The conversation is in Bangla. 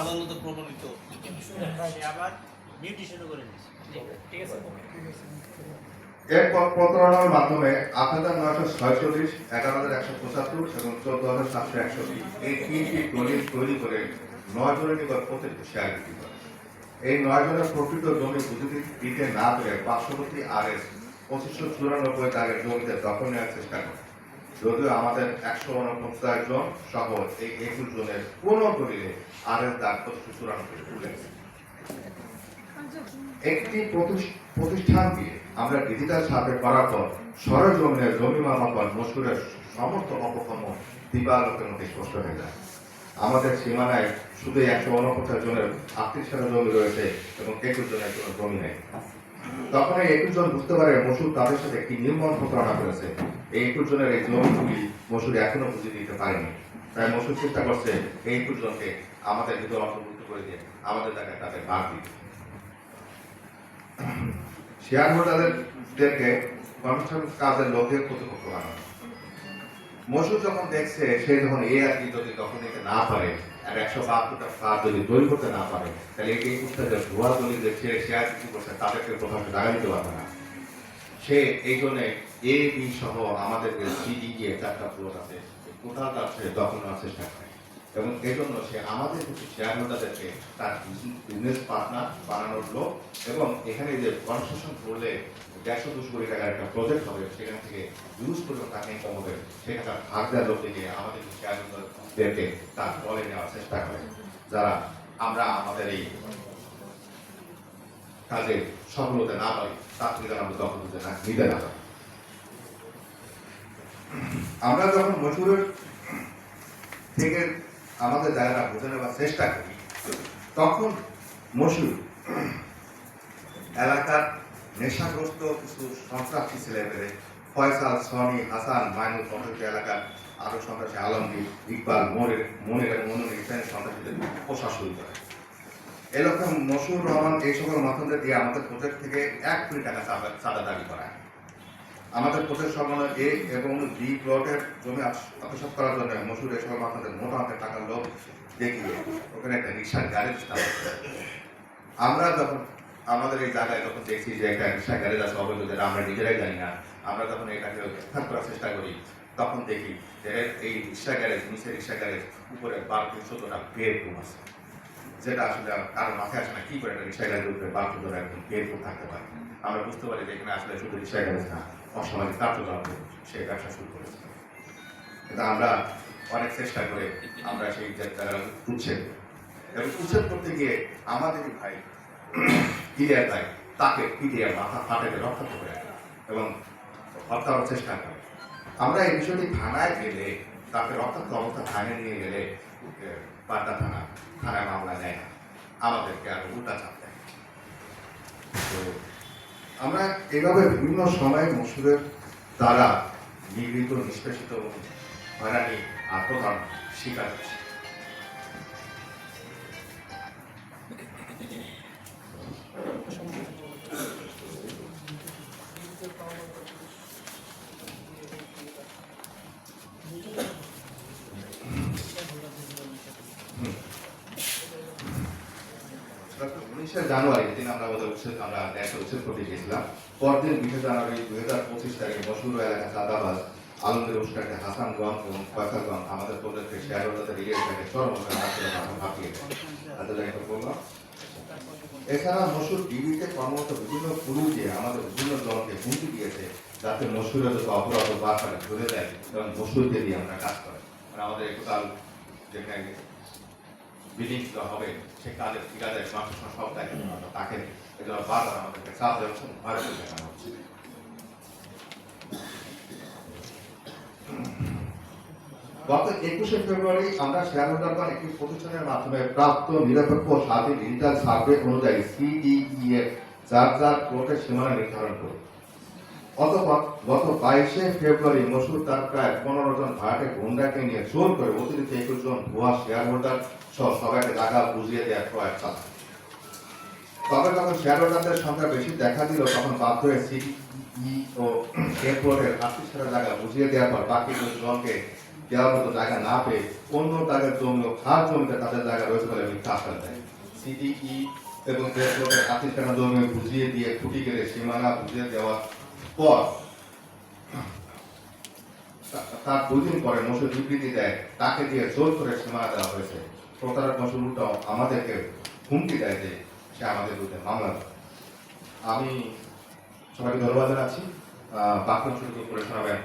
আদালতে প্রমাণিত। আবার মিউটেশনও করে নিয়েছে ঠিক আছে এর প্রতারণার মাধ্যমে আট হাজার নয়শো ছয়চল্লিশ, এগারো হাজার একশো পঁচাত্তর এবং চোদ্দ হাজার সাতশো একষট্টি এই তিনটি দলিল তৈরি করে নয় জনের নিকট প্রত্যেক শেয়ার বিক্রি করে এই নয় জনের প্রকৃত জমি বুঝে দিতে না পেরে পার্শ্ববর্তী আর এস পঁচিশশো চুরানব্বই দাগের জমিতে দখল নেওয়ার চেষ্টা করে। যদিও আমাদের একশো উনপঞ্চাশ জন সহ এই একুশ জনের কোন দলিলে আর এস দাগ পঁচিশশো উল্লেখ একটি প্রতিষ- প্রতিষ্ঠান দিয়ে আমরা ডিজিটাল সার্ভে করার পর সরজমিনের জমি মামাপন মসুরের সমস্ত অপকর্ম দিবালোকের মধ্যে স্পষ্ট হয়ে যায়। আমাদের সীমানায় শুধু একশো উনপঞ্চাশ জনের আটত্রিশ হাজার জমি রয়েছে এবং একুশ জনের কোনো জমি নেই। তখন এই একুশ জন বুঝতে পারে মসুর তাদের সাথে একটি নির্মম প্রতারণা করেছে। এই একুশ জনের এই জমিগুলি মসুর এখনও বুঝিয়ে দিতে পারেনি। তাই মসুর চেষ্টা করছে এই একুশ জনকে আমাদের ভিতর অন্তর্ভুক্ত করে দিয়ে আমাদের জায়গায় তাদের বাদ দিতে। শেয়ার হোল্ডারদেরকে কনস্ট্রাকশন কাজের লোকে প্রতিপক্ষ বানানো। মসুর যখন দেখছে সে যখন এ আর কি যদি তখন নিতে না পারে, আর একশো বাহাত্তরটা কাজ যদি তৈরি করতে না পারে, তাহলে এই এই পুস্তকের ভুয়া দলিল যে সে শেয়ার বিক্রি করছে, তাদেরকে প্রথমে জায়গা দিতে পারবে না। সে এই জন্য এ বি সহ আমাদেরকে সিডি গিয়ে চারটা প্লট আছে কোথাও সে দখল নেওয়ার চেষ্টা করে। এবং এই জন্য সে আমাদের কিছু শেয়ার হোল্ডারদেরকে তার বিজনেস পার্টনার বানানোর লোক এবং এখানে যে কনস্ট্রাকশন করলে দেড়শো দুশো কোটি টাকার একটা প্রজেক্ট হবে, সেখান থেকে ইউজ করলে টাকা ইনকাম হবে সেখানে তার ভাগ দেওয়ার লোক থেকে আমাদের শেয়ার হোল্ডারদেরকে তার দলে নেওয়ার চেষ্টা করে। যারা আমরা, আমাদের এই কাজে সফল হতে না পারি তার থেকে যেন আমরা দখল না, নিতে না পারি। আমরা যখন মজুরের থেকে আমাদের জায়গাটা বুঝে নেওয়ার চেষ্টা করি, তখন মসুর এলাকার নেশাগ্রস্ত কিছু সন্ত্রাসী ছেলেমেয়ে ফয়সাল, সনি, হাসান, মাইনুল প্রত্যেক এলাকার আরও সন্ত্রাসী, আলমগীর, ইকবাল, মনির মনির এবং মনুর ইসলামী সন্ত্রাসীদের শুরু করে। এরকম মসুর রহমান এই সকল মাধ্যমে দিয়ে আমাদের প্রজেক্ট থেকে এক কোটি টাকা চাঁদা- দাবি করায় আমাদের প্রজেক্ট সমন্বয় এ এবং বি প্লটের জমি আত্ম- আত্মসাৎ করার জন্য মসুর এই সকল মাধ্যমে মোটা অঙ্কের টাকার লোক দেখিয়ে ওখানে একটা রিক্সার গ্যারেজ আমরা যখন আমাদের এই জায়গায় যখন দেখছি যে একটা রিক্সা গ্যারেজ আছে, অবৈধ আমরা নিজেরাই জানি না, আমরা যখন এটাকে উদ্ধার করার চেষ্টা করি, তখন দেখি যে এই রিক্সা গ্যারেজ নিচে রিক্সা গ্যারেজ উপরে বারো থেকে চোদ্দটা বেডরুম আছে। যেটা আসলে কারও মাথায় আসে না, কি করে একটা গ্যারেজ উপরে বারো চোদ্দটা একদম বেডরুম থাকতে পারে। আমরা বুঝতে পারি যে এখানে আসলে শুধু গ্যারেজ না, অসামাজিক কার্যকলাপ সে ব্যবসা শুরু করেছে। কিন্তু আমরা অনেক চেষ্টা করে আমরা সেই উচ্ছেদ করি। এবং উচ্ছেদ করতে গিয়ে আমাদেরই ভাই ক্লিয়ার ভাই, তাকে পিটিয়ে মাথা ফাটাতে রক্ষা করে। এবং হত্যা করার চেষ্টা করে। আমরা এই বিষয়টি থানায় গেলে তাকে রক্তাক্ত অবস্থা থানায় নিয়ে গেলে পাড্ডা থানা থানায় মামলা নেয়। না আমাদেরকে আর উল্টা চাপ দেয়। তো আমরা এভাবে বিভিন্ন সময়ে মসুরের দ্বারা নিগৃহীত নিষ্পেষিত হয়রানি আর প্রধান শিকার হচ্ছে জানুয়ারি দিন আমরা আমাদের উচ্ছেদ আমরা একটা উচ্ছেদ করতে গিয়েছিলাম, পরদিন বিশে জানুয়ারি দুই হাজার পঁচিশ তারিখে মশুর এলাকা চাঁদাবাজ আলমগীর উস্তাকে হাসানগঞ্জ এবং ফয়সালগঞ্জ আমাদের প্রদেশকে শেয়ার হোল্ডারদের রিয়েল ব্যাংকে চরমভাবে হাসিয়ে মাথা ভাপিয়ে দেয়। এত বললাম এছাড়া মসুর টিভিতে কর্মরত বিভিন্ন পুরু দিয়ে আমাদের বিভিন্ন দলকে হুমকি দিয়েছে যাতে মসুরের যত অপরাধ বার্তাটা ধরে দেয় এবং মসুরকে দিয়ে আমরা কাজ করে মানে আমাদের টোটাল যেখানে হবে সে কাজের সব দায়িত্ব তাকে এগুলো বারবার আমাদেরকে করে দেখানো হচ্ছে গত একুশে ফেব্রুয়ারি আমরা শেয়ারহোল্ডারগণ একটি প্রতিষ্ঠানের মাধ্যমে প্রাপ্ত নিরপেক্ষ স্বাধীন ডিজিটাল সার্ভে অনুযায়ী সিডিই এর যার যার কোর্টের সীমানা নির্ধারণ করি। অতপর গত বাইশে ফেব্রুয়ারি মসুর তার প্রায় পনেরো জন ভাড়াটে গুন্ডাকে নিয়ে জোর করে অতিরিক্ত একুশ জন ভুয়া শেয়ার হোল্ডার সহ সবাইকে টাকা বুঝিয়ে দেওয়ার প্রয়াস চালায়। তবে যখন শেয়ার হোল্ডারদের সংখ্যা বেশি দেখা দিল, তখন বাধ্য হয়ে সিডিই ও এয়ারপোর্টের আটত্রিশ হাজার জায়গা বুঝিয়ে দেওয়ার পর বাকি জনকে দেওয়ার মতো জায়গা না পেয়ে অন্য জায়গার জমি ও খাস জমিতে তাদের জায়গা রয়েছে বলে মিথ্যা আশ্বাস দেয়। সিডিই এবং দেশ লোকের আতিষ্ঠানা জমি বুঝিয়ে দিয়ে খুঁটি কেটে সীমানা বুঝিয়ে দেওয়ার পর তার দুদিন পরে মসুর বিবৃতি দেয়, তাকে দিয়ে জোর করে সীমা দেওয়া হয়েছে। প্রতারক মসুর উল্টা আমাদেরকে হুমকি দেয় যে সে আমাদের বিরুদ্ধে মামলা। আমি সবাইকে ধন্যবাদ জানাচ্ছি। বাকি অংশটুকু করে শোনাবেন।